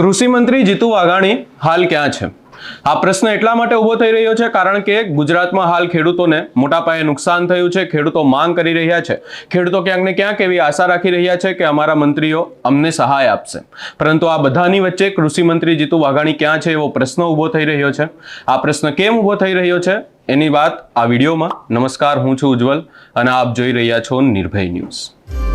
કૃષિ મંત્રી જીતુ વાઘાણી, હાલ ક્યાં છે? આ પ્રશ્ન એટલા માટે ઊભો થઈ રહ્યો છે કારણ કે ગુજરાતમાં હાલ ખેડૂતોને મોટા પાયે નુકસાન થયું છે, ખેડૂતો માંગ કરી રહ્યા છે. ખેડૂતો ક્યાંક ને ક્યાંક એવી આશા રાખી રહ્યા છે કે અમારા મંત્રીઓ અમને સહાય આપશે. પરંતુ આ બધાની વચ્ચે કૃષિ મંત્રી જીતુ વાઘાણી ક્યાં છે એવો પ્રશ્ન ઊભો થઈ રહ્યો છે. આ પ્રશ્ન કેમ ઊભો થઈ રહ્યો છે? એની વાત આ વિડીયોમાં. નમસ્કાર, હું છું ઉજ્જવલ અને આપ જોઈ રહ્યા છો નિર્ભય ન્યૂઝ.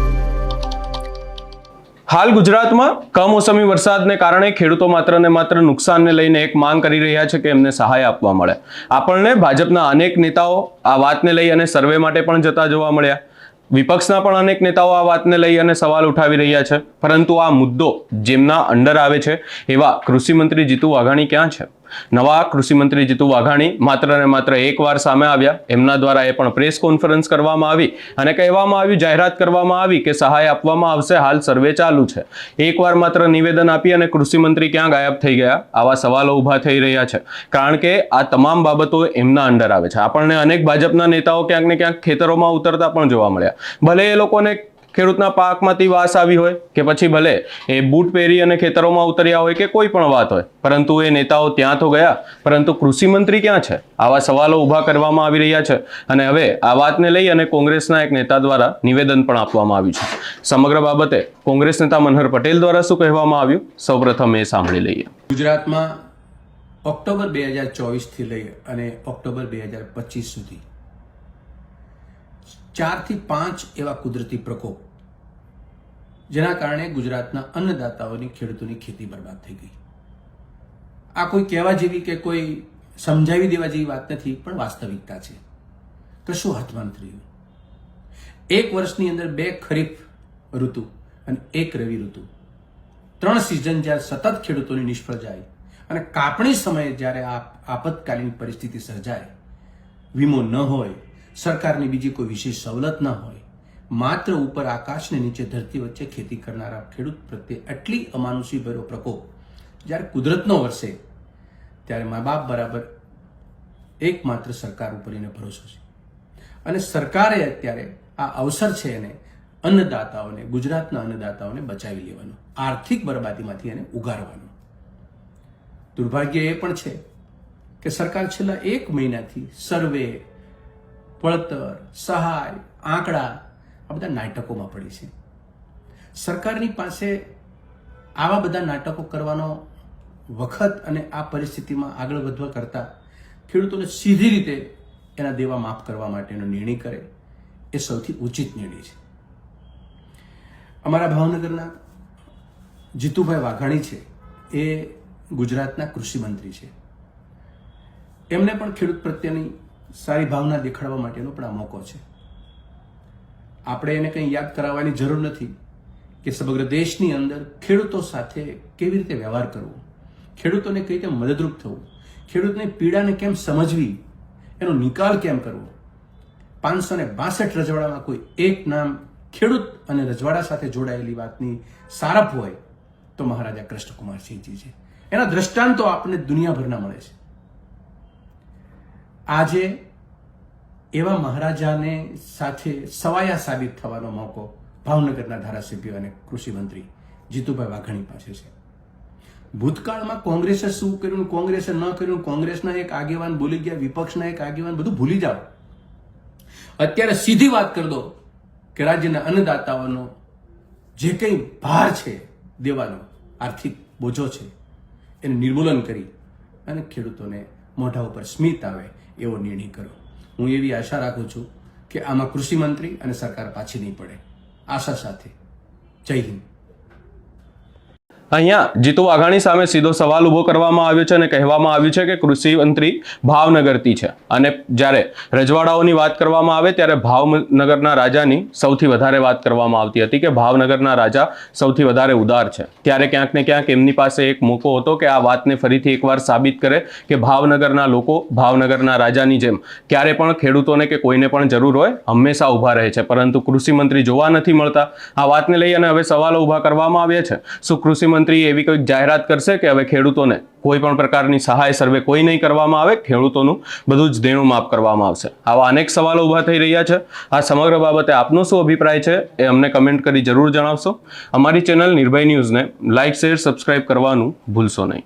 હાલ ગુજરાતમાં કમોસમી વરસાદને કારણે ખેડૂતો માત્ર ને માત્ર નુકસાનને લઈને એક માંગ કરી રહ્યા છે કે એમને સહાય આપવા મળે. આપણને ભાજપના અનેક નેતાઓ આ વાતને લઈ અને સર્વે માટે પણ જતા જોવા મળ્યા. વિપક્ષના પણ અનેક નેતાઓ આ વાતને લઈ અને સવાલ ઉઠાવી રહ્યા છે. પરંતુ આ મુદ્દો જેમના અંડર આવે છે એવા કૃષિ મંત્રી જીતુ વાઘાણી ક્યાં છે? નવા કૃષિમંત્રી જીતુ વાઘાણી માત્ર ને માત્ર એકવાર સામે આવ્યા. એમના દ્વારા એ પણ પ્રેસ કોન્ફરન્સ કરવામાં આવી અને કહેવામાં આવ્યું, જાહેરાત કરવામાં આવી કે સહાય આપવામાં આવશે, હાલ સર્વે ચાલુ છે. એકવાર માત્ર નિવેદન આપી અને કૃષિમંત્રી ક્યાં ગાયબ થઈ ગયા? આવા સવાલો ઊભા થઈ રહ્યા છે. કારણ કે આ તમામ બાબતો એમના અંડર આવે છે. આપણને અનેક ભાજપના નેતાઓ ક્યાંક ને ક્યાંક ખેતરોમાં ઉતરતા પણ જોવા મળ્યા. ભલે એ લોકોને ખેડૂતના પાકમાંથી વાસ આવી હોય કે પછી ભલે એ બૂટ પહેરી અને ખેતરોમાં ઉતર્યા હોય કે કોઈ પણ વાત હોય, પરંતુ એ નેતાઓ ત્યાં તો ગયા, પરંતુ કૃષિ મંત્રી ક્યાં છે? આવા સવાલો ઊભા કરવામાં આવી રહ્યા છે અને હવે આ વાતને લઈ અને કોંગ્રેસના એક નેતા દ્વારા નિવેદન પણ આપવામાં આવ્યું છે. સમગ્ર બાબતે કોંગ્રેસ નેતા મનહર પટેલ દ્વારા શું કહેવામાં આવ્યું? સૌપ્રથમ એ સાંભળી લઈએ. ગુજરાતમાં ઓક્ટોબર બે હજાર ચોવીસથી લઈ અને ઓક્ટોબર બે હજાર પચીસ સુધી ચારથી પાંચ એવા કુદરતી પ્રકોપ, જેના કારણે ગુજરાતના અન્નદાતાઓની ખેડૂતોની ખેતી બરબાદ થઈ ગઈ. આ કોઈ કહેવા જેવી કે કોઈ સમજાવી દેવા જેવી વાત નથી, પણ વાસ્તવિકતા છે. કશું હાથમાં નથી રહ્યું. એક વર્ષની અંદર બે ખરીફ ઋતુ અને એક રવિ ઋતુ. ત્રણ સિઝન જ્યારે સતત ખેડૂતોની નિષ્ફળ જાય અને કાપણી સમયે જ્યારે આ આપતકાલીન પરિસ્થિતિ સર્જાય, વીમો ન હોય સરકારની બીજી કોઈ વિશેષ સવલત ન હોય, માત્ર ઉપર આકાશને નીચે ધરતી વચ્ચે ખેતી કરનારા ખેડૂત પ્રત્યે આટલી અમાનુષી ભર્યો પ્રકોપ જ્યારે કુદરતનો વરસે, ત્યારે મા બાપ બરાબર એકમાત્ર સરકાર ઉપર એને ભરોસો છે. અને સરકારે અત્યારે આ અવસર છે એને અન્નદાતાઓને, ગુજરાતના અન્નદાતાઓને બચાવી લેવાનો, આર્થિક બરબાદીમાંથી એને ઉગારવાનો. દુર્ભાગ્ય એ પણ છે કે સરકાર છેલ્લા એક મહિનાથી સર્વે વળતર, સહાય, આંકડા આ બધા નાટકોમાં પડી છે. સરકારની પાસે આવા બધા નાટકો કરવાનો વખત અને આ પરિસ્થિતિમાં આગળ વધવા કરતા ખેડૂતોને સીધી રીતે એના દેવા માફ કરવા માટેનો નિર્ણય કરે એ સૌથી ઉચિત નિર્ણય છે. અમારા ભાવનગરના જીતુભાઈ વાઘાણી છે, એ ગુજરાતના કૃષિ મંત્રી છે. એમને પણ ખેડૂત પ્રત્યેની સારી ભાવના દેખાડવા માટેનો પણ આ મોકો છે. આપણે એને કંઈ યાદ કરાવવાની જરૂર નથી કે સમગ્ર દેશની અંદર ખેડૂતો સાથે કેવી રીતે વ્યવહાર કરવો, ખેડૂતોને કઈ રીતે મદદરૂપ થવું, ખેડૂતની પીડાને કેમ સમજવી, એનો નિકાલ કેમ કરવો? પાંચસો ને બાસઠ રજવાડામાં કોઈ એક નામ ખેડૂત અને રજવાડા સાથે જોડાયેલી વાતની સારપ હોય તો મહારાજા કૃષ્ણકુમારસિંહજી છે. એના દ્રષ્ટાંતો આપણને દુનિયાભરના મળે છે. આજે એવા મહારાજાને સાથે સવાયા સાબિત થવાનો મોકો ભાવનગરના ધારાસભ્ય અને કૃષિમંત્રી જીતુભાઈ વાઘાણી પાસે છે. ભૂતકાળમાં કોંગ્રેસે શું કર્યું કોંગ્રેસે ન કર્યું કોંગ્રેસના એક આગેવાન ભૂલી ગયા, વિપક્ષના એક આગેવાન, બધું ભૂલી જાઓ. અત્યારે સીધી વાત કરી દો કે રાજ્યના અન્નદાતાઓનો જે કંઈ ભાર છે, દેવાનો, આર્થિક બોજો છે, એને નિર્મૂલન કરી અને ખેડૂતોને મોઢા ઉપર સ્મિત આવે એવો નિર્ણય કરો હું એવી આશા રાખું છું કે આમાં કૃષિ મંત્રી અને સરકાર પાછી નહીં પડે. આશા સાથે. જય હિન્દ. અહીંયા જીતુ વાઘાણી સામે સીધો સવાલ ઊભો કરવામાં આવ્યો છે અને કહેવામાં આવ્યું છે કે કૃષિ મંત્રી ભાવનગરથી છે. અને જ્યારે રજવાડાઓની વાત કરવામાં આવે ત્યારે ભાવનગરના રાજાની સૌથી વધારે વાત કરવામાં આવતી હતી કે ભાવનગરના રાજા સૌથી વધારે ઉદાર છે. ત્યારે ક્યાંક ને ક્યાંક એમની પાસે એક મોકો હતો કે આ વાતને ફરીથી એકવાર સાબિત કરે કે ભાવનગરના લોકો ભાવનગરના રાજાની જેમ ક્યારે પણ ખેડૂતોને કે કોઈને પણ જરૂર હોય હંમેશા ઊભા રહે છે. પરંતુ કૃષિ મંત્રી જોવા નથી મળતા. આ વાતને લઈ અને હવે સવાલો ઊભા કરવામાં આવ્યા છે. શું કૃષિ મુખ્યમંત્રી એવી કોઈક જાહેરાત કરશે કે હવે ખેડૂતોને કોઈ પણ પ્રકારની સહાય સર્વે કોઈ નહીં કરવામાં આવે, ખેડૂતોનું બધું જ દેણું માફ કરવામાં આવશે. આવા અનેક સવાલો ઊભા થઈ રહ્યા છે. આ સમગ્ર બાબતે આપનો શું અભિપ્રાય છે એ અમને કમેન્ટ કરી જરૂર જણાવશો. અમારી ચેનલ નિર્ભય ન્યૂઝને લાઇક શેર, સબસ્ક્રાઇબ કરવાનું ભૂલશો નહીં.